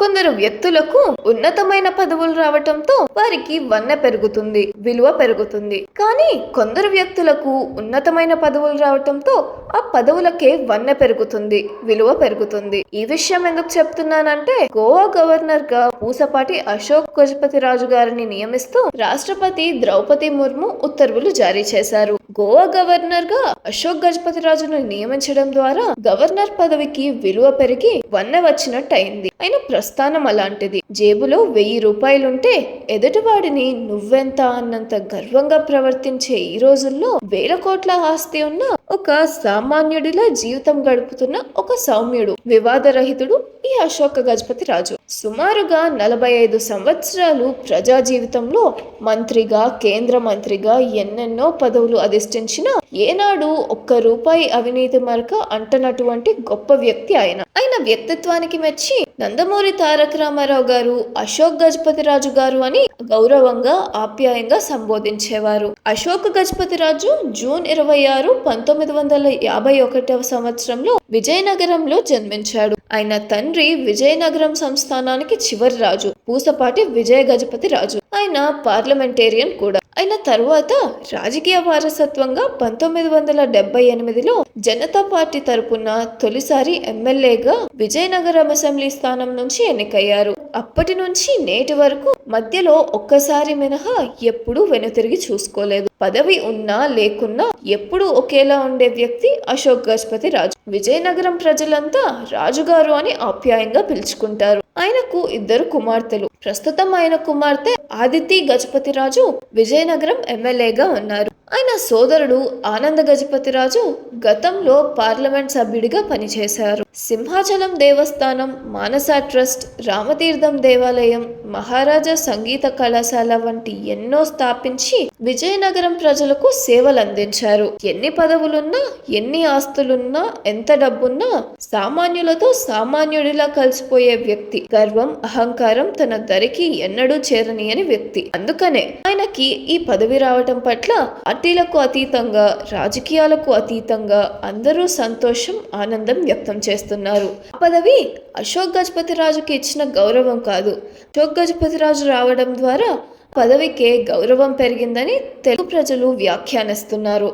కొందరు వ్యక్తులకు ఉన్నతమైన పదవులు రావటంతో వారికి వన్నె పెరుగుతుంది విలువ పెరుగుతుంది. కానీ కొందరు వ్యక్తులకు ఉన్నతమైన పదవులు రావటంతో ఆ పదవులకే వన్నె పెరుగుతుంది విలువ పెరుగుతుంది. ఈ విషయం ఎందుకు చెప్తున్నానంటే గోవా గవర్నర్గా పూసపాటి అశోక్ గజపతి రాజు గారిని నియమిస్తూ రాష్ట్రపతి ద్రౌపది ముర్ము ఉత్తర్వులు జారీ చేశారు. గోవా గవర్నర్గా అశోక్ గజపతి రాజును నియమించడం ద్వారా గవర్నర్ పదవికి విలువ పెరిగి వన్నె వచ్చినట్టు అయింది అయిన ప్రస్థానం అలాంటిది. జేబులో వెయ్యి రూపాయలుంటే ఎదుటివాడిని నువ్వెంత అన్నంత గర్వంగా ప్రవర్తించే ఈ రోజుల్లో వేల కోట్ల ఆస్తి ఉన్న ఒక సామాన్యుడిలా జీవితం గడుపుతున్న ఒక సౌమ్యుడు వివాదరహితుడు ఈ అశోక గజపతి రాజు. సుమారుగా నలభై ఐదు సంవత్సరాలు ప్రజా జీవితంలో మంత్రిగా కేంద్ర మంత్రిగా ఎన్నెన్నో పదవులు అధిష్ఠించిన ఏనాడు ఒక్క రూపాయి అవినీతి మరక అంటనటువంటి గొప్ప వ్యక్తి ఆయన. ఆయన వ్యక్తిత్వానికి మెచ్చి నందమూరి తారక రామారావు గారు అశోక్ గజపతి రాజు గారు అని గౌరవంగా ఆప్యాయంగా సంబోధించేవారు. అశోక్ గజపతి రాజు జూన్ ఇరవై ఆరు పంతొమ్మిది వందల యాభై ఒకటవ సంవత్సరంలో విజయనగరంలో జన్మించాడు. ఆయన తండ్రి విజయనగరం సంస్థానానికి చివరి రాజు పూసపాటి విజయ గజపతి రాజు. ఆయన పార్లమెంటేరియన్ కూడా. అయిన తరువాత రాజకీయ వారసత్వంగా పంతొమ్మిది వందల డెబ్బై ఎనిమిదిలో జనతా పార్టీ తరపున తొలిసారి ఎమ్మెల్యేగా విజయనగరం అసెంబ్లీ స్థానం నుంచి ఎన్నికయ్యారు. అప్పటి నుంచి నేటి వరకు మధ్యలో ఒక్కసారి మినహా ఎప్పుడూ వెనుతిరిగి చూసుకోలేదు. పదవి ఉన్నా లేకున్నా ఎప్పుడూ ఒకేలా ఉండే వ్యక్తి అశోక్ గజపతి రాజు. విజయనగరం ప్రజలంతా రాజుగారు అని ఆప్యాయంగా పిలుచుకుంటారు. ఆయనకు ఇద్దరు కుమార్తెలు. ప్రస్తుతం ఆయన కుమార్తె ఆదితి గజపతి రాజు విజయనగరం ఎమ్మెల్యేగా ఉన్నారు. ఆయన సోదరుడు ఆనంద గజపతి రాజు గతంలో పార్లమెంట్ సభ్యుడిగా పనిచేశారు. సింహాచలం దేవస్థానం మానస ట్రస్ట్ రామతీర్థం దేవాలయం మహారాజా సంగీత కళాశాల వంటి ఎన్నో స్థాపించి విజయనగరం ప్రజలకు సేవలు అందించారు ఎన్ని పదవులున్నా ఎన్ని ఆస్తులున్నా ఎంత డబ్బున్నా సామాన్యులతో సామాన్యుడిలా కలిసిపోయే వ్యక్తి. గర్వం అహంకారం తన దరికి ఎన్నడూ చేరనియని వ్యక్తి. అందుకనే ఆయనకి ఈ పదవి రావటం పట్ల పార్టీలకు అతీతంగా రాజకీయాలకు అతీతంగా అందరూ సంతోషం ఆనందం వ్యక్తం చేస్తారు. చేస్తున్నారు. ఆ పదవి అశోక్ గజపతి రాజుకి ఇచ్చిన గౌరవం కాదు. అశోక్ గజపతి రాజు రావడం ద్వారా పదవికే గౌరవం పెరిగిందని తెలుగు ప్రజలు వ్యాఖ్యానిస్తున్నారు.